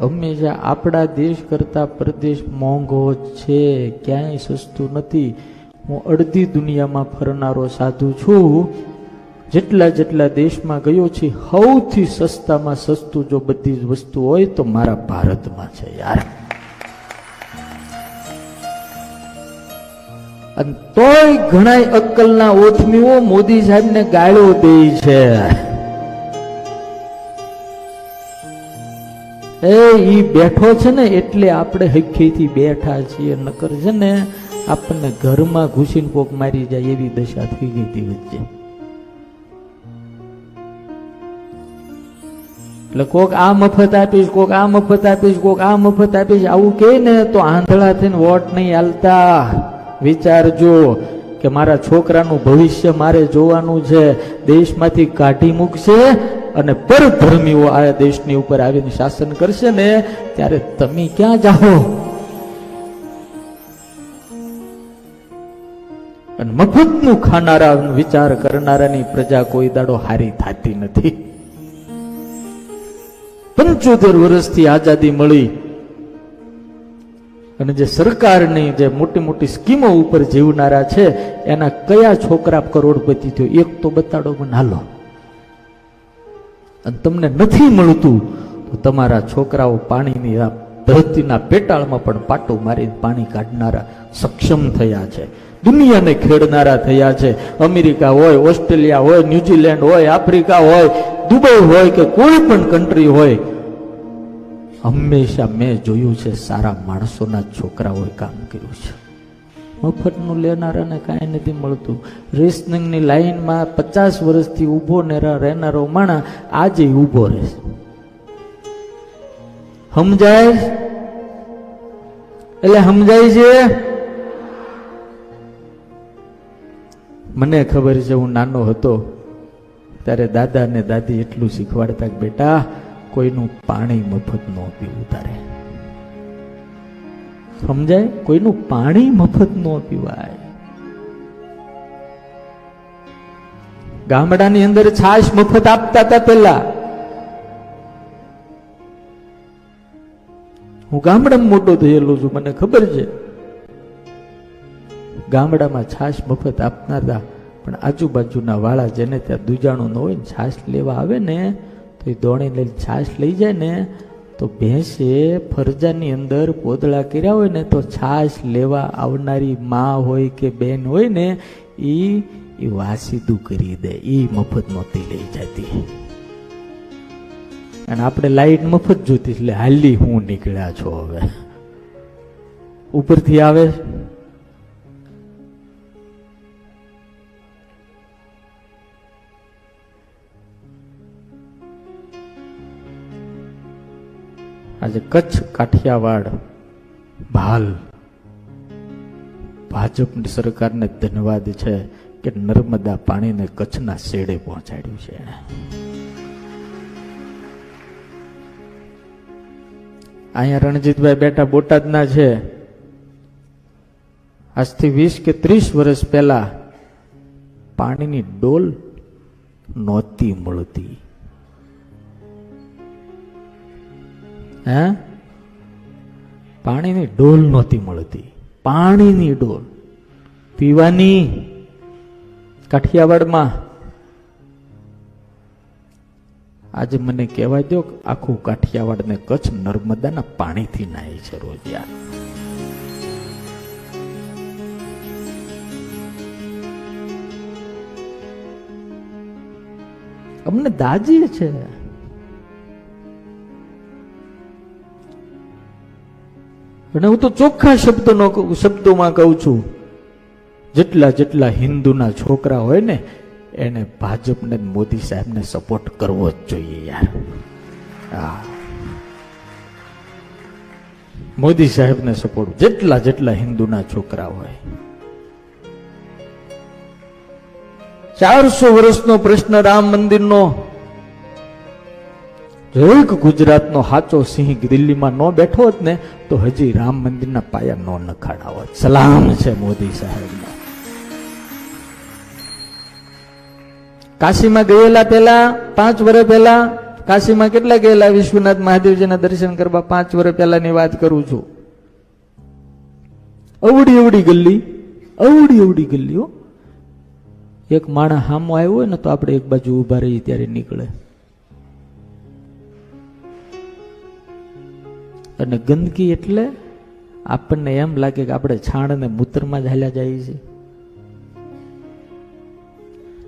હંમેશા આપણા દેશ કરતા પ્રદેશ મોંઘો છે, ક્યાંય સસ્તું નથી. હું અડધી દુનિયામાં ફરનારો સાધુ છું. જેટલા જેટલા દેશમાં ગયો છે સૌથી સસ્તામાં સસ્તું જો બધી જ વસ્તુ હોય તો મારા ભારતમાં છે યાર. અને તોય ઘણા અક્કલના ઓથમીઓ મોદી સાહેબને ગાળો દે છે એ, ઈ બેઠો છે ને એટલે આપણે હખીથી બેઠા છીએ. નકર છે ને આપણને ઘરમાં ઘૂસીને કોક મારી જાય એવી દશા થઈ ગઈ હતી વચ્ચે. એટલે કોક આ મફત આપીશ, કોક આ મફત આપીશ, કોક આ મફત આપીશ. આવું કે ને તો આંધળા થઈને વોટ નહીં હાલતા. વિચારજો કે મારા છોકરાનું ભવિષ્ય મારે જોવાનું છે. દેશમાંથી કાઢી મૂકશે અને પરધર્મીઓ આ દેશની ઉપર આવીને શાસન કરશે ને, ત્યારે તમે ક્યાં જાઓ? અને મફતનું ખાનારા વિચાર કરનારાની પ્રજા કોઈ દાડો હારી થતી નથી. પંચોતેર વર્ષથી આઝાદી મળી. અને જે સરકારની જે મોટી મોટી સ્કીમો ઉપર જીવનારા છે, એના કયા છોકરા કરોડપતિ થયો, એક તો બતાડો મને, હાલો. અને તમને નથી મળતું, તો તમારા છોકરાઓ પાણીની આ ધરતીના પેટાળમાં પણ પાટું મારીને પાણી કાઢનારા સક્ષમ થયા છે. દુનિયાને ખેડનારા થયા છે. અમેરિકા હોય, ઓસ્ટ્રેલિયા હોય, ન્યુઝીલેન્ડ હોય, આફ્રિકા હોય, દુબઈ હોય કે કોઈ પણ કન્ટ્રી હોય, હંમેશા મેં જોયું છે, સારા માણસોના છોકરાઓએ કામ કર્યું છે. મફતનું લેનારાને કાંઈ નથી મળતું. રેસનિંગની લાઈનમાં પચાસ વર્ષથી ઊભો રહેનારો માણા આજે ઊભો રહેશે. સમજાય? એટલે સમજાય છે? મને ખબર છે, હું નાનો હતો. ત્યારે દાદા ને દાદી એટલું શીખવાડતા કે બેટા, કોઈનું પાણી મફત ન પીવું તારે. સમજાય? કોઈનું પાણી મફત ન પીવાય. ગામડાની અંદર છાશ મફત આપતા હતા પેલા હું ગામડામાં મોટો થયેલો છું, મને ખબર છે. ગામડામાં છાશ મફત આપનાર હતા, પણ આજુબાજુના વાળા જેને ત્યાં દુજાણું ન હોય છાશ લેવા આવે ને, તો એ દોણી લઈને છાશ લઈ જાય ને તો ભેંસે ફરજાની અંદર પોદળા કર્યા હોય ને તો છાશ લેવા આવનારી માં હોય કે બેન હોય ને એ એ વાસીદું કરી દે. એ મફત નહોતી લઈ જતી. અને આપણે લાઈટ મફત જોતી, એટલે હાલી હું નીકળ્યા છો હવે. ઉપરથી આવે આજે કચ્છ કાઠિયાવાડ ભાલ ભાજપની સરકારને ધન્યવાદ છે કે નર્મદા પાણીને કચ્છના શેડે પહોંચાડ્યું છે. અહીંયા રણજીતભાઈ બેઠા બોટાદના છે. આજથી વીસ કે ત્રીસ વર્ષ પહેલા પાણીની ડોલ નહોતી મળતી. હે? પાણીની ડોલ નહોતી મળતી. પાણીની ડોલ. પીવાની કાઠિયાવાડમાં. આજે મને કહેવાય દો આખું કાઠિયાવાડ ને કચ્છ નર્મદાના પાણીથી નાય છે રોજ યાર અમને દાજી છે. અને હું તો ચોખ્ખા શબ્દનો શબ્દોમાં કહું છું, જેટલા જેટલા હિન્દુના છોકરા હોય ને, એને ભાજપને મોદી સાહેબને સપોર્ટ કરવો જ જોઈએ યાર. હા. મોદી સાહેબને સપોર્ટ જેટલા જેટલા હિન્દુના છોકરા હોય. ચારસો વર્ષનો પ્રશ્ન રામ મંદિરનો એક ગુજરાતનો હાચો સિંહ દિલ્હીમાં ન બેઠો હોત ને, તો હજી રામ મંદિરના પાયા નો નખાડા હોત. સલામ છે મોદી સાહેબને. કાશીમાં ગયેલા પહેલા, પાંચ વર્ષ પહેલા, કાશીમાં કેટલા ગયેલા? વિશ્વનાથ મહાદેવજીના દર્શન કરવા પાંચ વર્ષ પહેલાની વાત કરું છું. અવડી અવડી ગલ્લી, અવડી અવડી ગલ્લીઓ. એક માણસ હામો આવ્યો હોય ને, તો આપણે એક બાજુ ઊભા રહીએ ત્યારે નીકળે. અને ગંદકી એટલે આપણને એમ લાગે કે આપણે છાણ અને મૂત્રમાં જ હાલ્યા જઈએ છીએ.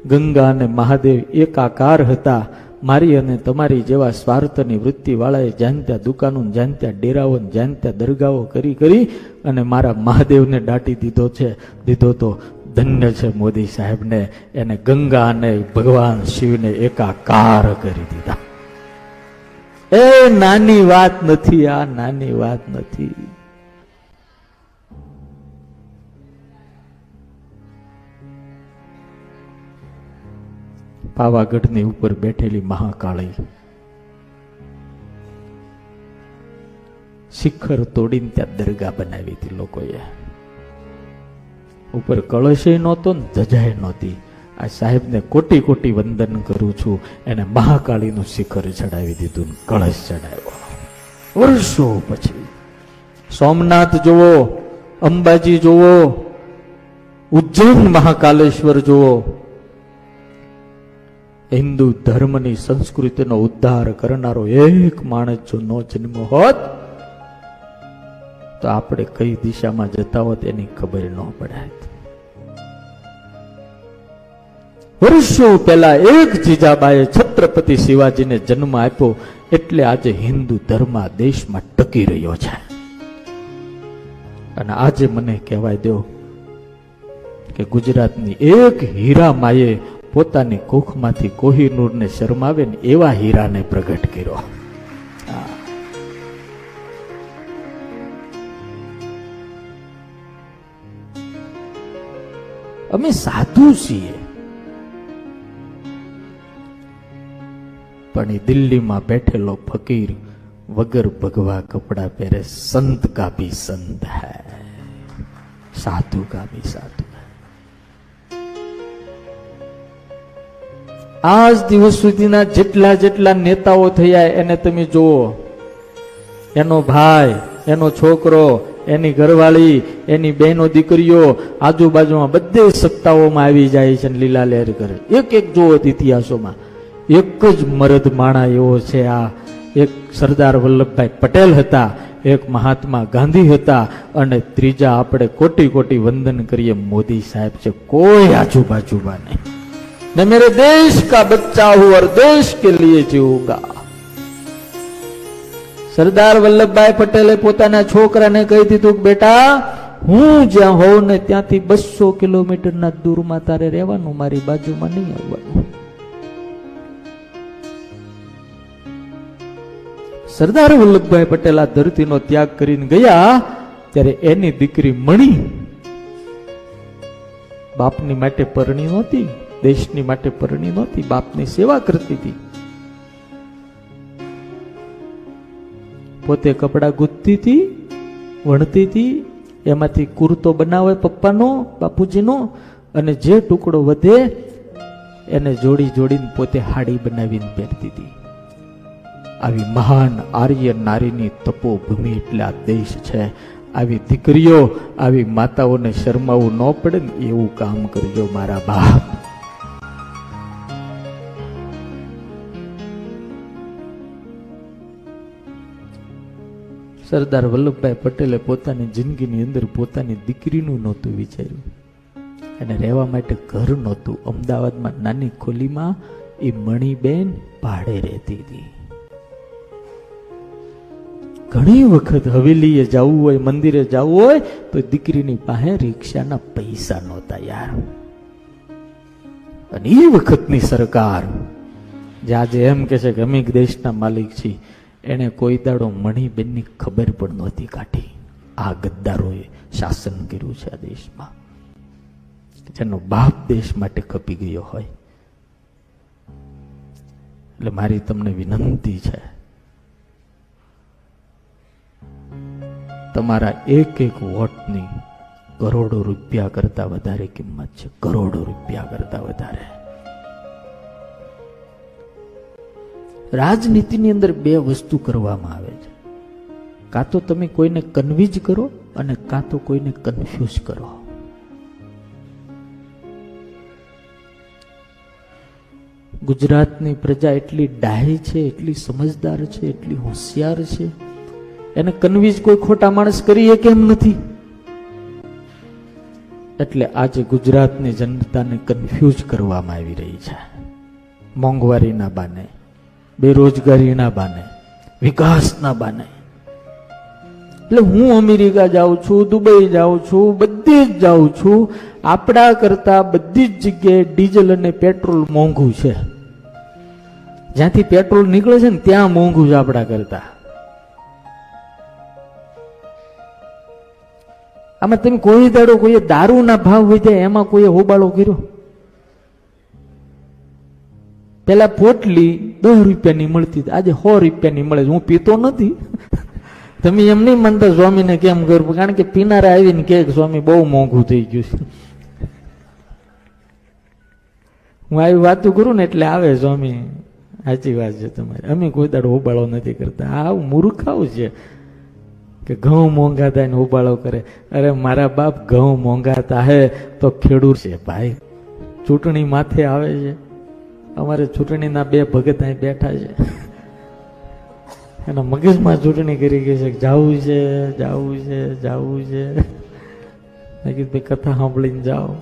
ગંગા અને મહાદેવ એકાકાર હતા. મારી અને તમારી જેવા સ્વાર્થની વૃત્તિ વાળાએ જ્યાં ત્યાં દુકાનો જાણત્યા ત્યાં ડેરાઓ જાણત્યા ત્યાં દરગાહો કરી કરી અને મારા મહાદેવને દાટી દીધો છે, દીધો તો ધન્ય છે મોદી સાહેબને. એને ગંગા અને ભગવાન શિવને એકાકાર કરી દીધા. એ નાની વાત નથી, આ નાની વાત નથી. પાવાગઢની ઉપર બેઠેલી મહાકાળી શિખર તોડીને ત્યાં દરગાહ બનાવી હતી લોકોએ. ઉપર કળશે નહોતો ને ધજાય નહોતી. આ સાહેબને કોટી કોટી વંદન કરું છું. એને મહાકાળીનું શિખર ચડાવી દીધું, કળશ ચડાવ્યો. વર્ષો પછી સોમનાથ જુઓ, અંબાજી જુઓ, ઉજ્જૈન મહાકાલેશ્વર જુઓ. હિન્દુ ધર્મની સંસ્કૃતિનો ઉદ્ધાર કરનારો એક માણસ જો નો જન્મ હોત, તો આપણે કઈ દિશામાં જતા હોત એની ખબર ન પડે વર્ષો પહેલા એક જીજાબાએ છત્રપતિ શિવાજીને જન્મ આપ્યો એટલે આજે હિન્દુ ધર્મ દેશમાં ટકી રહ્યો છે. અને આજે મને કહેવાય દો કે ગુજરાતની એક હીરા માએ પોતાની કોખમાંથી કોહિનૂરને શરમાવે ને એવા હીરાને પ્રગટ કર્યો. અમે સાધુ છીએ. પણ એ દિલ્હીમાં બેઠેલો ફકીર વગર ભગવા કપડા પહેરે સંત કા સંત હૈ. સાધુ કા સાધુ આજ દિવસ સુધીના જેટલા જેટલા નેતાઓ થયા એને તમે જુઓ. એનો ભાઈ, એનો છોકરો, એની ઘરવાળી, એની બહેનો દીકરીઓ આજુબાજુમાં બધે સત્તાઓમાં આવી જાય છે લીલા લહેર કરે. એક એક જુઓ ઇતિહાસોમાં. એક જ મરદ માણા એવો છે આ. એક સરદાર વલ્લભભાઈ પટેલ હતા, એક મહાત્મા ગાંધી હતા અને ત્રીજા આપણે કોટી કોટી વંદન કરીએ મોદી સાહેબ છે. કોઈ આજુબાજુમાં નહીં. ને મેરે દેશ કા બચ્ચા હું ઓર દેશ કે લીએ જીવુંગા. સરદાર વલ્લભભાઈ પટેલે પોતાના છોકરાને કહી દીધું કે બેટા, હું જ્યાં હોઉં ને ત્યાંથી બસો કિલોમીટરના દૂરમાં તારે રહેવાનું, મારી બાજુમાં નહીં આવવાનું. સરદાર વલ્લભભાઈ પટેલ આ ધરતીનો ત્યાગ કરીને ગયા, ત્યારે એની દીકરી મણી બાપની માટે પરણી નહોતી, દેશની માટે પરણી નહોતી, બાપની સેવા કરતી હતી. પોતે કપડા ગૂંથતી હતી, વણતી હતી, એમાંથી કુર્તો બનાવે પપ્પાનો, બાપુજીનો, અને જે ટુકડો વધે એને જોડી જોડીને પોતે હાડી બનાવીને પહેરતી હતી. આવી મહાન આર્ય નારીની તપોભૂમિ એટલે આ દેશ છે. આવી દીકરીઓ, આવી માતાઓને શરમાવું ન પડે ને એવું કામ કરજો મારા બાપ. સરદાર વલ્લભભાઈ પટેલે પોતાની જિંદગીની અંદર પોતાની દીકરીનું નહોતું વિચાર્યું. અને રહેવા માટે ઘર નહોતું. અમદાવાદમાં નાની ખોલીમાં એ મણીબેન ભાડે રહેતી હતી. ઘણી વખત હવેલીએ જવું હોય, મંદિરે જવું હોય, તો દીકરીની પાસે રિક્ષાના પૈસા નહોતા યાર. અને એ વખતની સરકાર જે આજે એમ કે છે કે અમે દેશના માલિક છીએ એને કોઈ દાડો મણીબેનની ખબર પણ નહોતી કાઢી. આ ગદ્દારોએ શાસન કર્યું છે આ દેશમાં. જેનો બાપ દેશ માટે ખપી ગયો હોય. એટલે મારી તમને વિનંતી છે તમારા એક એક વોટની કરોડો રૂપિયા કરતા વધારે કિંમત છે. કરોડો રૂપિયા કરતા વધારે. રાજનીતિની અંદર બે વસ્તુ કરવામાં આવે છે. કાં તો તમે કોઈને કન્વિન્સ કરો અને કાં તો કોઈને કન્ફ્યુઝ કરો. ગુજરાતની પ્રજા એટલી ડાહી છે, એટલી સમજદાર છે, એટલી હોશિયાર છે એને કન્વિન્સ કોઈ ખોટા માણસ કરીએ કેમ નથી? એટલે આજે ગુજરાતની જનતાને કન્ફ્યુઝ કરવામાં આવી રહી છે. મોંઘવારીના બાને, બેરોજગારીના બાને, વિકાસના બાને. એટલે હું અમેરિકા જાઉં છું, દુબઈ જાઉં છું, બધી જ જાઉં છું, આપણા કરતા બધી જ જગ્યાએ ડીઝલ અને પેટ્રોલ મોંઘું છે. જ્યાંથી પેટ્રોલ નીકળે છે ને, ત્યાં મોંઘું છે આપણા કરતા. આમાં તમે કોઈ દાડો કોઈ દારૂના ભાવ વધ્યા, એમાં કોઈ હોબાળો કર્યો? પેલા પોટલી દસ રૂપિયાની મળતી આજે સો રૂપિયાની મળે હું પીતો નથી. તમે એમ નહીં માનતા સ્વામીને કેમ કરવું કારણ કે પીનારા આવીને કે સ્વામી, બહુ મોંઘું થઈ ગયું છે. હું આવી વાતો કરું ને એટલે આવે સ્વામી. સાચી વાત છે તમારી. અમે કોઈ દાડો હોબાળો નથી કરતા. આવું મૂર્ખાવ છે. કે ઘઉં મોંઘા થાય ને ઉબાળો કરે. અરે મારા બાપ ઘઉં મોંઘા થાય તો ખેડૂત છે ભાઈ. ચૂંટણી માથે આવે છે. અમારે ચૂંટણીના બે ભગત અહીં બેઠા છે. એના મગજમાં ચૂંટણી કરી ગઈ છે જાવું છે જાવું છે જાવું છે. મેં કીધું કથા સાંભળીને જાઓ.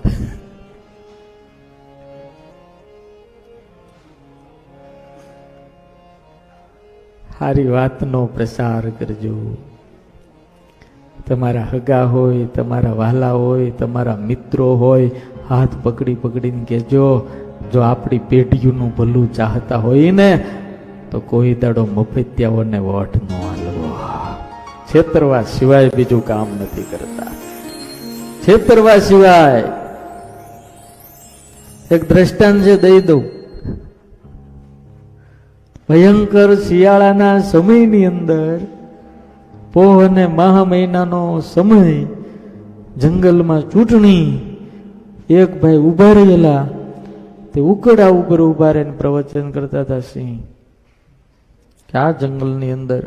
સારી વાતનો પ્રસાર કરજો. તમારા હગા હોય, તમારા વાલા હોય, તમારા મિત્રો હોય, હાથ પકડી પકડીને કહેજો, જો આપણી પેઢીઓનું ભલું ચાહતા હોય ને, તો કોઈ દાડો મફતિયાઓને વોટ ન હાલવો છેતરવા સિવાય બીજું કામ નથી કરતા. છેતરવા સિવાય એક દ્રષ્ટાંત છે દઈ દઉં. ભયંકર શિયાળાના સમયની અંદર પોહ અને માહ મહિનાનો સમય, જંગલમાં ચૂંટણી, એક ભાઈ ઊભા રહેલા, તે ઉકડા ઉપર ઊભા રહીને પ્રવચન કરતા હતા સિંહ, કે આ જંગલની અંદર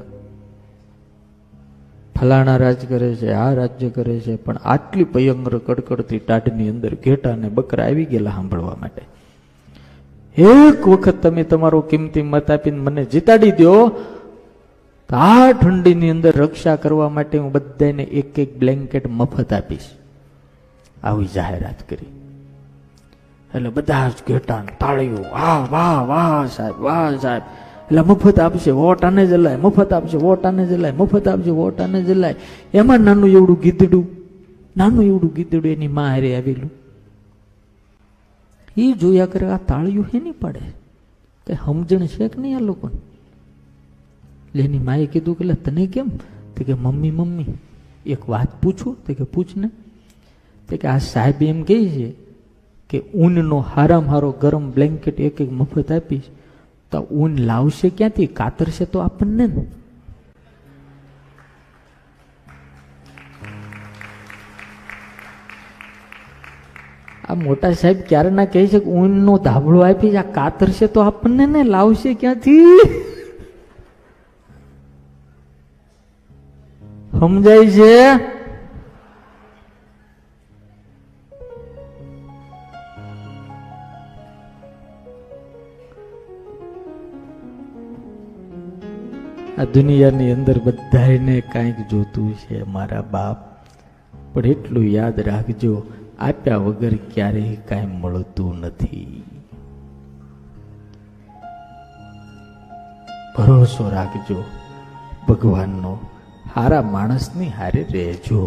ફલાણા રાજ કરે છે, આ રાજ્ય કરે છે, પણ આટલી ભયંકર કડકડતી ટાઢની અંદર ઘેટા અને બકરા આવી ગયેલા સાંભળવા માટે. એક વખત તમે તમારો કિંમતી મત આપીને મને જીતાડી દો આ ઠંડીની અંદર રક્ષા કરવા માટે હું બધાને એક એક બ્લેન્કેટ મફત આપીશ. આવી જાહેરાત કરી. એટલે બધા જ ઘેટાન તાળીઓ, વાહ વાહ વાહ સાહેબ વાહ સાહેબ. એટલે મફત આપશે, વોટ આને જલાય, મફત આપશે, વોટ આને જલાય, મફત આપશે, વોટ આને જલાય. એમાં નાનું એવડું ગીધડું નાનું એવડું ગીધડું એની માં હારે આવેલું. એ જોયા કરે આ તાળીઓ નહીં પડે? કે સમજણ છે કે નહીં આ લોકોને? એટલે એની માએ કીધું કે તને કેમ? તો કે, મમ્મી મમ્મી, એક વાત પૂછું. તો કે પૂછ ને તો કે, આ સાહેબ એમ કહે છે કે ઊનનો હારામ હારો ગરમ બ્લેન્કેટ એક એક મફત આપીશ. તો ઊન લાવશે ક્યાંથી? કાતરશે તો આપણને ને. આ મોટા સાહેબ ક્યારે ના કહે છે કે ઊનનો ધાબળો આપીશ, આ કાતરશે તો આપણને ને, લાવશે ક્યાંથી? સમજાય છે? આ દુનિયાની અંદર બધાને કાંઈક જોતું છે મારા બાપ. પણ એટલું યાદ રાખજો, આપ્યા વગર ક્યારેય કાંઈ મળતું નથી. ભરોસો રાખજો ભગવાનનો. હારા માણસની હારે રહેજો.